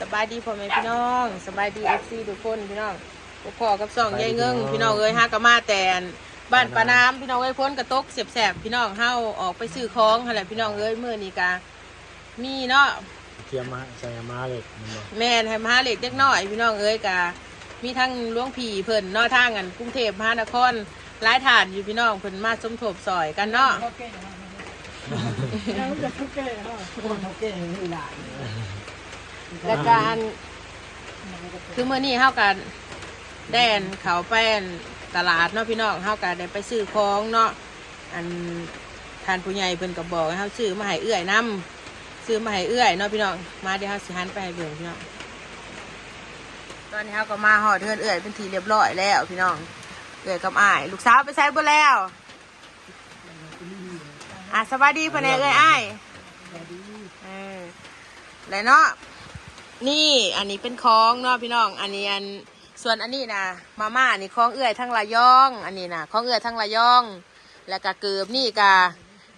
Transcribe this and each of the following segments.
สบายดีพ่อแม่พี่น้องสบายดีเอฟซีทุกคนพี่น้องพวกพ่อกับสองยายเงิงพี่น้องเอ้ยฮากะมาแต่นบ้านปาน้ำพี่น้องเอ้ยพ้นกระตกเสียบแสบๆพี่น้องเฮาออกไปซื้อของอะไรพี่น้องเอ้ยมื้อนี้กามีเนาะเทียมมาใส่มาเหล็กมันบอกแม่นให้มาหาเล็กเล็กน้อยพี่น้องเอ้ยกามีทั้งหลวงผีเพิ่นเนาะทางกันกรุงเทพมหานครหลายฐานอยู่พี่น้องเพิ่นมาสมทบซอยกันเนาะยังจะทุก และการคือเมื่อนี้เฮากันแดนเขาแป้นตลาดเนาะพี่น้องเฮากันได้ไปซื้อของเนาะอันทานผู้ใหญ่เพิ่นก็บอกให้เฮาซื้อมาให้เอื้อยนํซื้อมาให้เอื้อยเนาะพี่น้องมาเดี๋ยวเฮาสิหันไปให้เบิ่งพี่น้องตอนนี้เฮาก็มาฮอดเฮือนเอื้อยเป็นทีเรียบร้อยแล้วพี่น้องเอื้อยกับอ้ายลูกสาวไปใช้บ่แล้วอะสวัสดีพ่อแน่เอื้อยอ้ายเออแล้วเนาะ นี่อันนี้เป็นคล้องเนาะพี่น้อง อันนี้อันส่วนอันนี้นะมาม่านี่คล้องเอื้อยทั้งระยอง อันนี้นะคล้องเอื้อยทั้งระยอง แล้วก็เกือบนี่กา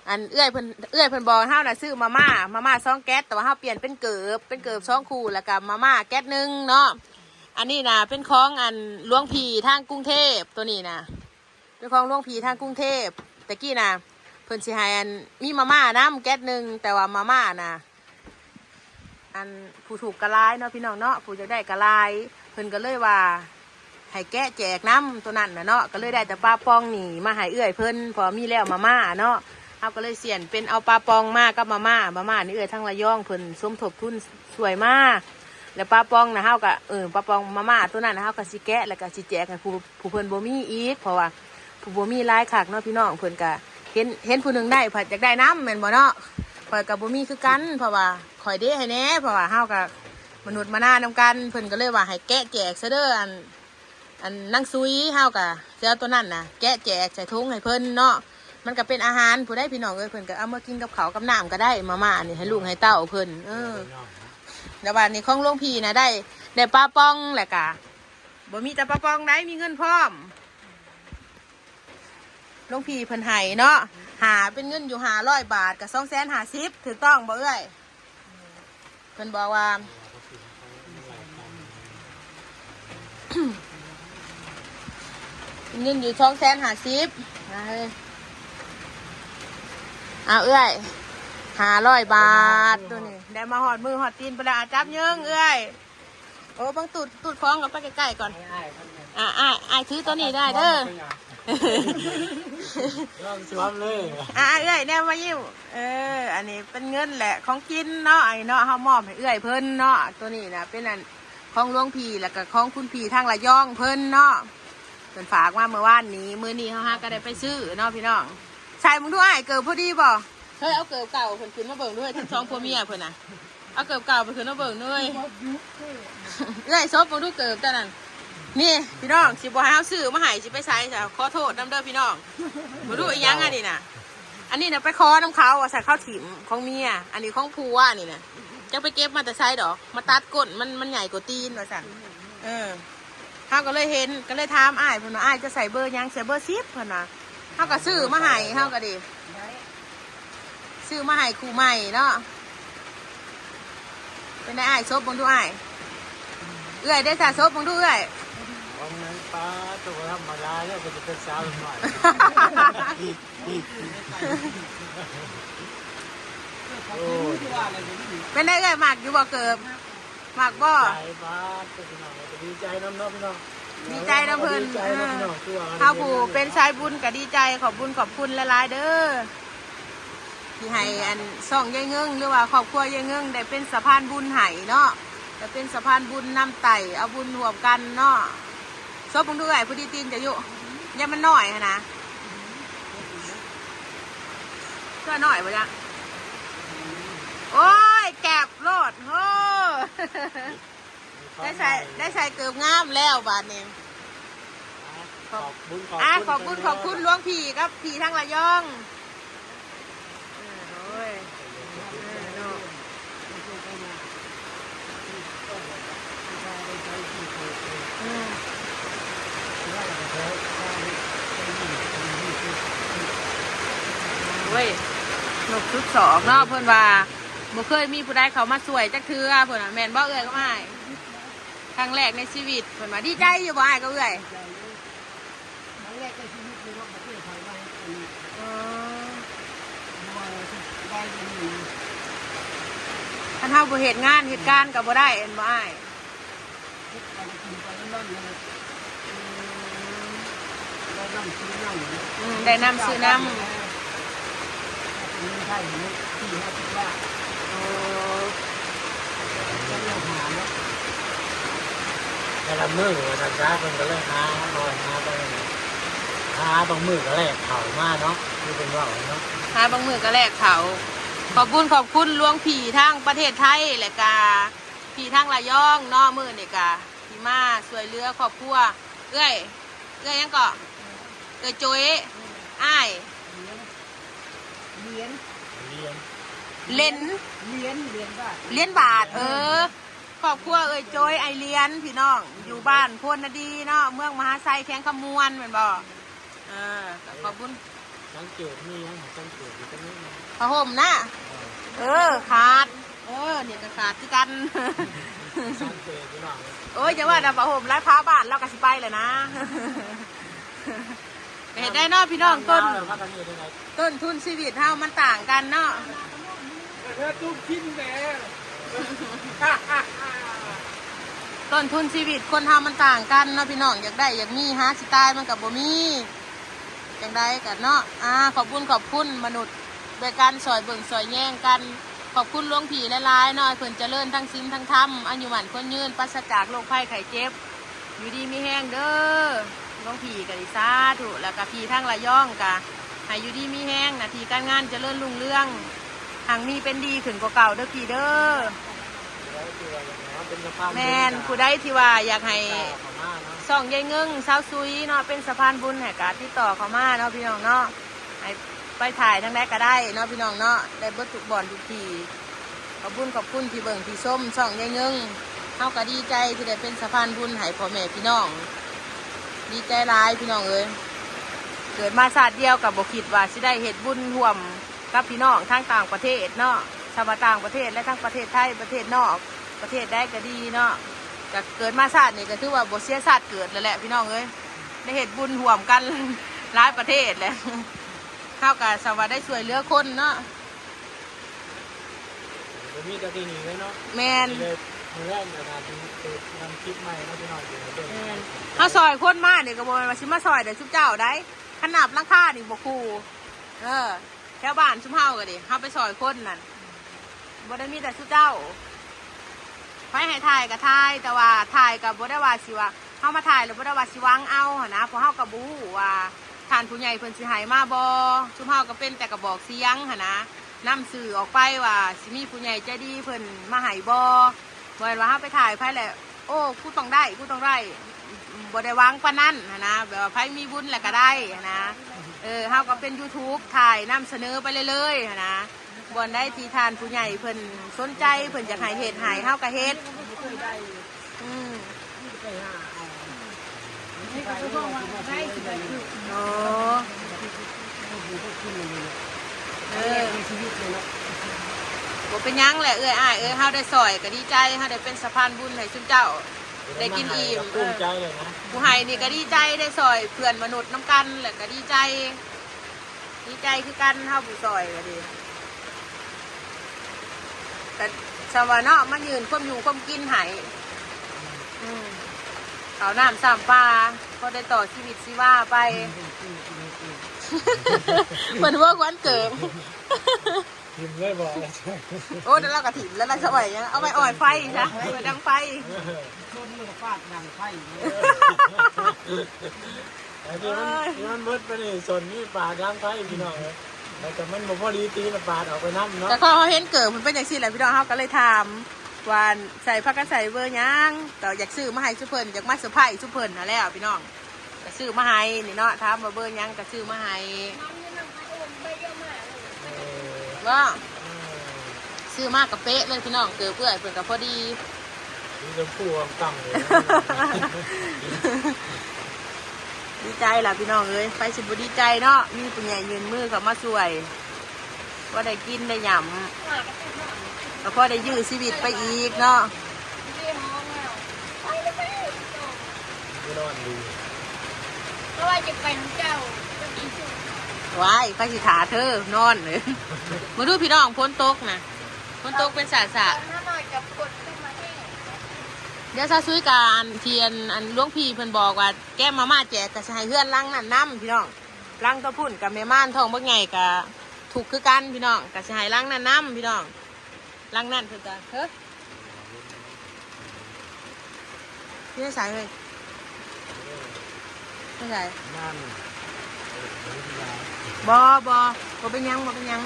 อันเอื้อยเพิ่นเอื้อยเพิ่นบอกเฮาน่ะซื้อมาม่ามาม่าซองแก๊สแต่ว่าเฮาเปลี่ยนเป็นเกือบเป็นเกือบซองคู่แล้วก็มาม่าแก๊สหนึ่งเนาะอันนี้นะเป็นคล้องอันหลวงพีทางกรุงเทพตัวนี้นะเป็นคล้องหลวงพีทางกรุงเทพตะกี้นะเพิ่นสิให้อันมีมาม่าน้ำแก๊สหนึ่งแต่ว่ามาม่านะ อันผู้ถูกกระลายเนาะพี่น้องเนาะผู้จะได้กระลายเพิ่นก็เลยว่าให้แกะแจกน้ำตัวนั้นนะเนาะก็เลยได้แต่ปลาปองหนีมาให้เอื้อยเพิ่นพอมีแล้วมาม่าเนาะเขาก็เลยเสียนเป็นเอาปลาปองมากับมาม่ามาม่านี่เอื้อยทั้งระยองเพิ่นสมทบทุนสวยมากแล้วปลาปองนะเฮาก็เออปลาปองมาม่าตัวนั้นนะเฮาก็สิแกะแล้วก็สิแจกให้ผู้ผู้เพิ่นบ่มีอีกเพราะว่าผู้บ่มีหลายคักเนาะพี่น้องเพิ่นก็เห็นเห็นผู้หนึงได้ผัดอยากได้น้ำแม่นบ่เนาะ ข่อยกับบ่มีคือกันเพราะว่าข่อยเด้ให้แน่เพราะว่าเฮากับมนุษย์มานานำกันเพิ่นก็เลยว่าให้แกะแจกซะเด้ออันอันนั่งซุยเฮากับเจ้าตัวนั้นน่ะแกะแจกใส่ถุงให้เพิ่นเนาะมันก็เป็นอาหารผู้ได้พี่น้องเอ้ยเพิ่นก็เอามากินกับเขาวกับน้ำก็ได้มาม่านี่ให้ลูกให้เต้าเพิ่นเออแล้วบัดนี้ของหลวงพี่นะได้ได้ปลาปองแหละกะบ่มีแต่ปลาปองได้มีเงินพร้อมหลวงพี่เพิ่นให้เนาะ หาเป็นเงินอยู่หาร้อยบาทกับสองแสนหาสิบถูกต้องบ่เอ้ยเพิ่นบอกว่าเป็นเงินอยู่สองแสนหาสิบนะเฮ้ยเอาเอ้ยหาร้อยบาทตัวนี้ได้มาหอดมือหอดตีนไปแล้วอาจับเยิงเอ้ยโอ้บังตูดตูดคล้องกับไปใกล้ๆก่อนอ่าอ่าอ่าถือตัวนี้ได้เด้อ ลองสวมเลยอะเอื้อยแนวมายิ้มเออ อันนี้เป็นเงินแหละของกินเนาะไอ้เนาะเฮามอบให้เอื้อยเพิ่นเนาะตัวนี้นะเป็นอันของหลวงพี่แล้วก็ของคุณพี่ทางระยองเพิ่นเนาะเพิ่นฝากมาเมื่อวานนี้มื้อนี้เฮาฮาก็ได้ไปซื้อเนาะพี่น้องใส่มึงด้วยเกิดพอดีบ่เฮ้ยเอาเกิดเก่าเพิ่นขึ้นมาเบิ่งด้วยทั้งสองผัวเมียเพิ่นน่ะเอาเกิดเก่าไปขึ้นมาเบิ่งด้วยเอื้อยซบมึงดูเกิดแต่นั้น นี่พี่น้องสิบ่ให้เฮาซื้อมาให้สิไปใส่จ้ะขอโทษน้ำเด้อพี่น้องบ่รู้อีหยังอันนี้น่ะ อันนี้นะไปคอน้ำเขาอะใส่ข้าวถิ่มของเมียอันนี้ของผัวนี่นะจะไปเก็บมาแต่ใช้ดอก มาตัดก้นมันมันใหญ่กว่าตีนว่าสั่นเออเขาก็เลยเห็นก็เลยถามอ้ายเพิ่นว่าอ้ายจะใส่เบอร์หยังใส่เบอร์ซิปเพิ่นว่าเขาก็ซื้อมาให้เขาก็ดีซื้อมาให้ครูใหม่เนาะเป็นได้อ้ายซบบังดูอ้ายเอื้อยได้สาซบบังดูเอื้อย วันนั้นป้าตัวธรรมดาเนี่ยก็จะเป็นสาวหน่อยโอ้ยเป็นได้เอื้อยหมากอยู่บ่เกิบหมากบ่ใจป้าตัวพี่น้องจะดีใจน้ำเนาะพี่น้องดีใจนะเพิ่นดีใจนะพี่น้องตัวข้าวผูเป็นชายบุญก็ดีใจขอบบุญขอบคุณละลายๆเด้อที่ให้อันส่องยายเงิงหรือว่าครอบครัวยายเงิงได้เป็นสะพานบุญให้เนาะจะเป็นสะพานบุญนำไต่เอาบุญรวมกันเนาะ ซบมึงด้วยผู้ดีตีนจะอยู่อยังมันหน่อยหั้นนะเพื่อหน่อยปะจ๊ะโอ้ยแกบโลดโอ้ได้ใส่ได้ใส่เกือบงามแล้วบาทนี้ขอบคุณขอบอะคุณขอบคุณขอบคุณหลวงพี่ครับพี่ทั้งระยองเออโอ้ยเออเนาะอืมเว้ยหน กชุดสองเนาะเพื่อนว่าบ่เคยมีผู้ใดเขามาสวยจักเทื่อเพิ่นน่ะแม่นบ่เอ้ยก็อ้ายครั้งแรกในชีวิตเพิ่นว่าดีใจอยู่บ่อ้ายก็เอ้ยใจเลยครั้งแรกในชีวิตเลยว่าประเทศไทยว่าอันนี้อ๋อว่าได้ยังมีคันเฮาบ่เฮ็ดงานเฮ็ดการก็บ่ได้เห็นบ่อ้ายทุกการกินไปนั่นเลยได้นั่งซื้อนั่ง อืมได้นำซื้อน้ำไม่ใช่ที่ห้าสิบบาทโอ้จะเลือกหาเนาะแต่ละมือวันนั้นจ้าเพิ่นก็เลยหาลอยหาไปหาบางมือก็แลกเข่ามาเนาะคือเป็นว่าเนาะหาบางมื้อก็แลกเขาขอบคุณขอบคุณหลวงผีทางประเทศไทยและกาผีทางระยองเนาะมื้อนี่กะที่มาช่วยเหลือครอบครัวเอ้ยเอ้ยยังก็เอ้ยโจยอ้าย เหรียญเรียนเล่นเหรียญเหรียญบาทเลี้ยนบาท เออครอบครัวเอ้ยโจยไอเลียนพี่น้อง อยู่บ้านโพนนาดีเนาะเมืองมหาไซแข้งขมวนเหมือนบ่เออก็ขอบคุณสังเกตนี่ยังสังเกตอยู่ตรงนี้นะพระห่มนะเออขาด เออเนี่ยก็ขาดที่กัน สังเกตอยู่หน่อย โอ้ยจะว่าแต่พระห่มไร้พ้าบ้านเราก็สิไปเลยนะก็ เห็นได้เนาะพี่น้องต้นว่ากันอยู่ที่ไหนต้นทุนชีวิตเฮามันต่างกันเนาะเธอตุ้มกินแหมต้นทุนชีวิตคนเฮามันต่างกันเนาะพี่น้องอยากได้อยากมีหาสิตายมันกับบ่มีจังได้กันเนาะอ่าขอบคุณขอบคุณมนุษย์โดยการสอยเบิ่งสอยแย่งกันขอบคุณหลวงผีและลายๆเนาะให้เพิ่นเจริญทั้งสิ้นทั้งธรรมอายุหมันคนยืนปราศจากโรคภัยไข้เจ็บ อยู่ดีมีแห้งเด้อ หลวงผีกะดิสาธุแล้วก็ผีทั้งระย่องกะให้อยู่ดีมีแห้งหนาทีการงานเจริญรุ่งเรืองทางมีเป็นดีขึ้นกว่าเก่าเด้อพี่เด้อแล้วตัวอย่างเนาะเป็นสภาพแม่นผู้ใดที่ว่าอยากให้ขม่าเนาะส่องยายเงิงสาวซุยเนาะเป็นสะพานบุญแห่กาติดต่อเขามาเนาะพี่น้องเนาะให้ไปถ่ายทั้งได้ก็ได้เนาะพี่น้องเนาะได้เบิดทุกบ่อนทุกทีขอบคุญขอบคุณที่เบิ่งที่ส้มส่องยายเงิงเฮาก็ดีใจที่ได้เป็นสะพานบุญให้พ่อแม่พี่น้อง ดีใจร้ายพี่น้องเอ้ยเกิดมาศาสตร์เดียวกับบคิดว่าสิได้เฮ็ดบุญร่วมกับพี่น้องทั้งต่างประเทศเนาะชาวต่างประเทศและทั้งประเทศไทยประเทศนอก ประเทศได้ก็ดีเนาะก็เกิดมาชาตินี่ก็ถือว่าบเสียชาติเกิดแล้วแหละพี่น้องเอ้ยได้เหตุบุญห่วมกันหลายประเทศแหละเข้ากับสวัสได้ช่วยเหลือคนเนาะเดี๋ยวมีแต่ที่นี่เลยเนาะแมน เมือแรกนะครับเป็นทำคลิปใหม่นะพี่น้องอยู่ในเดือนแมนเขาซอยคนมากเนี่ยก็บอกว่าชิมมาซอยเดี๋ยวชุบเจ้าได้ ขนาบลังค่านี่บคูเออแถวบ้านชุมเฮาก็ดิเฮาไปซอยคนนั่นบ่ได้มีแต่ชุบเจ้าไปให้ถ่ายก็ถ่ายแต่ว่าถ่ายกับบ่ได้ว่าสิว่าเฮามาถ่ายแล้วบ่ได้ว่าสิวังเอาหนะเพราะเฮาก็บ่ฮู้ว่าทานผู้ใหญ่เพิ่นสิให้มาบ่ชุมเฮาก็เป็นแต่กระบอกเสียงหนะนำสื่อออกไปว่าสิมีผู้ใหญ่ใจดีเพิ่นมาให้บ่ บ่ว่าเฮาไปถ่ายไผแหละโอ้กูต้องได้กูต้องได้บ่ได้วังปานนั้นหั่นนะแบบว่าไผมีบุญแหล้วก็ได้หั่นนะเออเฮาก็เป็น YouTube ถ่ายนำเสนอไปเรื่อยๆหั่นนะบอนได้ทีทานผู้ใหญ่เพิ่นสนใจเพิ่นอยากให้เฮ็ดให้เฮาก็เฮ็ดอืมอาไม่เคยบอกว่าได้สิได้คือโอ้เออ ชีวิตเลยเนาะ บ่เป็นหยังแหละเอ้ยอ้ายเอ้ยเฮาได้ซอยก็ดีใจเฮาได้เป็นสะพานบุญให้ซุมเจ้า ได้กินอิ่ม ภูมิใจเลยนะผู้ให้นี่ก็ดีใจได้ซอยเพื่อนมนุษย์น้ำกันแหละก็ดีใจ ดีใจคือกันเฮาผู้ซอยก็ดีแต่สวาเนาะมายืนความอยู่ความกินให้อืมเขาวน้ำสามปลาก็ได้ต่อชีวิตสิว่าไป เหมือนวิร์กวันเกิด พิมพ์เลยบอกเลยโอ้เดี๋ยวเรากระถิ่นแล้วเราสวยยังเอาไปอ่อยไฟจ้ะไปดังไฟชนมือฟาดดังไฟไอ้ที่มันที่มันเบิดไปนี่ส่วนนี่ปาดล้างไฟพี่น้องเลยแต่มันบ่พอดีตีละปาดออกไปน้ำเนาะแต่พอเขาเห็นเกิดมันเป็นอย่างซี่แหละพี่น้องเขาก็เลยถามว่าใส่พักกันใส่เบอร์หยังแต่อยากซื้อมาให้ซุเพิ่นอยากมาเซอร์ไพรส์ซุเพิ่นนั่นแหละพี่น้องก็ซื้อมาให้นี่เนาะถามว่าเบอร์หยังก็ซื้อมาให้เออ ว่าเออซื้อมากกับเป๊ะเลยพี่น้องเกิดเพื่อนเพื่อนกับพอดีมีชมพูตั้งเลยดีใจล่ะพี่น้องเอ้ยไปสิบุดีใจเนาะมีปุญญายืนมือเขามาช่วย ว่าได้กินได้หยำก็พอได้ยื้อชีวิตไปอีกเนาะที่ห้องแล้วไปเลยไปไม่นอนดีเพราะว่าจะไปน้ำเจ้าจะกินสุก ว้ายก็สิถาเธอนอนเลยมาดูพี่น้องพ้นตกนะพ้นตกเป็นสาสะถ้าหน่อยจะกดขึ้นมาให้เดี๋ยวซาซุยการเทียนอันหลวงพี่เพิ่นบอกว่า แก้มาม่าแจกก็สิให้เพื่อนลังนั่นน้ำพี่น้องลังตะพุ่นกับแม่ม่านทองบักไงก็ถูกคือกันพี่น้องก็สิให้ลังนั่นน้ำพี่น้องลังนั่นเพิ่นจะเฮ้ยพี่ได้สายเลยไม่ใช่นั่น บอบอบอเป็นหยังบอเป็นหยัง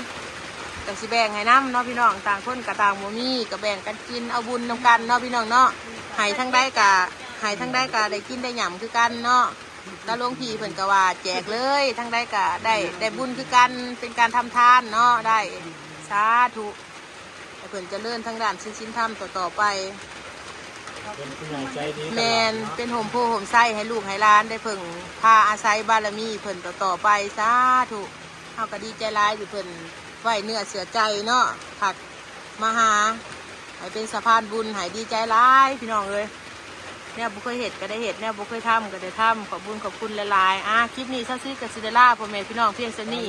ก็สิแบ่งให้น้ำเนาะพี่น้องต่างคนกับต่างบ่มีก็แบ่งกันกินเอาบุญนำกันเนาะพี่น้องเนาะให้ทั้งได้กะให้ทั้งได้กะได้กินได้หย่ำคือกันเนาะแล้วหลวงพี่เพิ่นก็ว่าแจกเลยทั้งได้กะได้ได้บุญคือกันเป็นการทำทานเนาะได้สาธุให้เพิ่นเจริญทั้งด้านชิ้นชิ้นธรรมต่อๆไป เป็นผู้ใหญ่ใจดีแมนเป็นห่มโพห่มไส้ให้ลูกให้หล้านได้เพิ่งพาอาศัยบารมีเพิ่นต่อต่อๆไปสาธุเฮาก็ดีใจร้ายอยู่เพิ่นไหวเนื้อเสือใจเนาะผักมาหาให้เป็นสะพานบุญให้ดีใจร้ายพี่น้องเอ้ยเนี่ยบุเคยเห็ดก็ได้เห็ดเนี่ยบุเคยทำก็ได้ทำขอบบุญขอบคุณหลายๆอะคลิปนี้ซาซีกับซิเดล่าพ่อแม่พี่น้องเพียงสนี่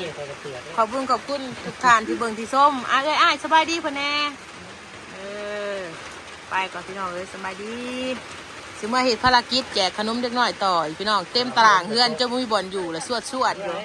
ขอบคุณขอบคุณทุกท่านที่เบิ่งที่ส้มอะเอ้ยอ้ายสบายดีพ่อแน่เออ ไปก่อนพี่น้องเลยสบายดีสิมาเหตุภารกิจแจกขนมเด็กน้อยต่ออีกพี่น้องเต็มตารางเฮือนเจ้ามุ้ยบอลอยู่และสวดสวดอยู่